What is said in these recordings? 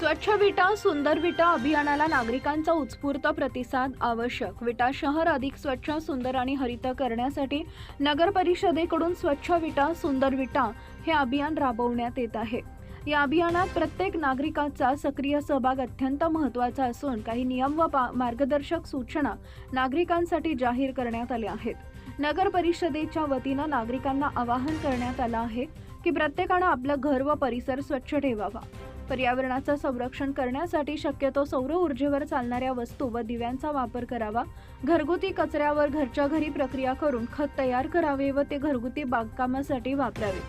स्वच्छ विटा सुंदर विटा अभियानाला नागरिकांचा उत्स्फूर्त प्रतिसाद आवश्यक. विटा शहर अधिक स्वच्छ सुंदर आणि हरित करण्यासाठी नगर परिषदेकडून स्वच्छ विटा सुंदर विटा हे अभियान राबवण्यात येत आहे. या अभियानात प्रत्येक नागरिकाचा सक्रिय सहभाग अत्यंत महत्त्वाचा असून काही नियम व पा- मार्गदर्शक सूचना नागरिकांसाठी जाहीर करण्यात आल्या आहेत. नगर परिषदेच्या वतीनं नागरिकांना आवाहन करण्यात आलं आहे की प्रत्येकानं आपलं घर व परिसर स्वच्छ ठेवावा. पर्यावरणाचं संरक्षण करण्यासाठी शक्यतो सौर ऊर्जेवर चालणाऱ्या वस्तू व दिव्यांचा वापर करावा. घरगुती कचऱ्यावर घरच्या घरी प्रक्रिया करून खत तयार करावे व ते घरगुती बागकामासाठी वापरावे.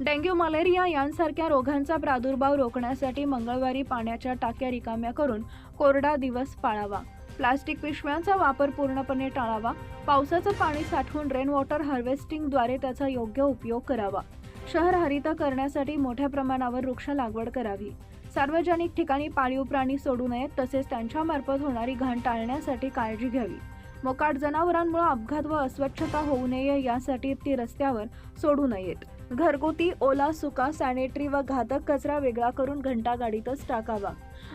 डेंग्यू मलेरिया यांसारख्या रोगांचा प्रादुर्भाव रोखण्यासाठी मंगळवारी पाण्याच्या टाक्या रिकाम्या करून कोरडा दिवस पाळावा. प्लास्टिक पिशव्यांचा वापर पूर्णपणे टाळावा. पावसाचं पाणी साठवून रेन वॉटर हार्वेस्टिंगद्वारे त्याचा योग्य उपयोग करावा. शहर हरित करण्यासाठी मोठ्या प्रमाणावर वृक्ष लागवड करावी. सार्वजनिक ठिकाणी पाळीव प्राणी सोडू नयेत तसेच त्यांच्यामार्फत होणारी घाण टाळण्यासाठी काळजी घ्यावी. मोकाट जनावरांमुळे अपघात व अस्वच्छता होऊ नये यासाठी ती रस्त्यावर सोडू नयेत. घरगुती ओला सुका सॅनिटरी व घातक कचरा वेगळा करून घंटागाडीतच टाकावा.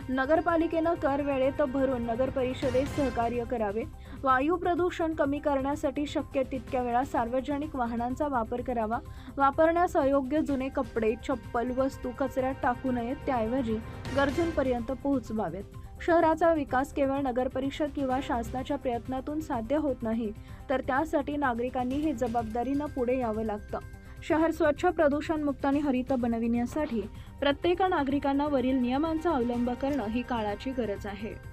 नगरपालिकेनं कर वेळेत भरून नगर परिषदेत सहकार्य करावे. वायू प्रदूषण कमी करण्यासाठी शक्य तितक्या वेळा सार्वजनिक वाहनांचा वापर करावा. वापरण्यास अयोग्य जुने कपडे चप्पल वस्तू कचऱ्यात टाकू नयेत त्याऐवजी गरजूंपर्यंत पोहोचवावेत. शहराचा विकास केवळ नगरपरिषद किंवा शासनाच्या प्रयत्नातून साध्य होत नाही तर त्यासाठी नागरिकांनी हे जबाबदारीनं पुढे यावं लागतं. शहर स्वच्छ प्रदूषणमुक्त आणि हरित बनविण्यासाठी प्रत्येक नागरिकांना वरील नियमांचा अवलंब करणं ही काळाची गरज आहे.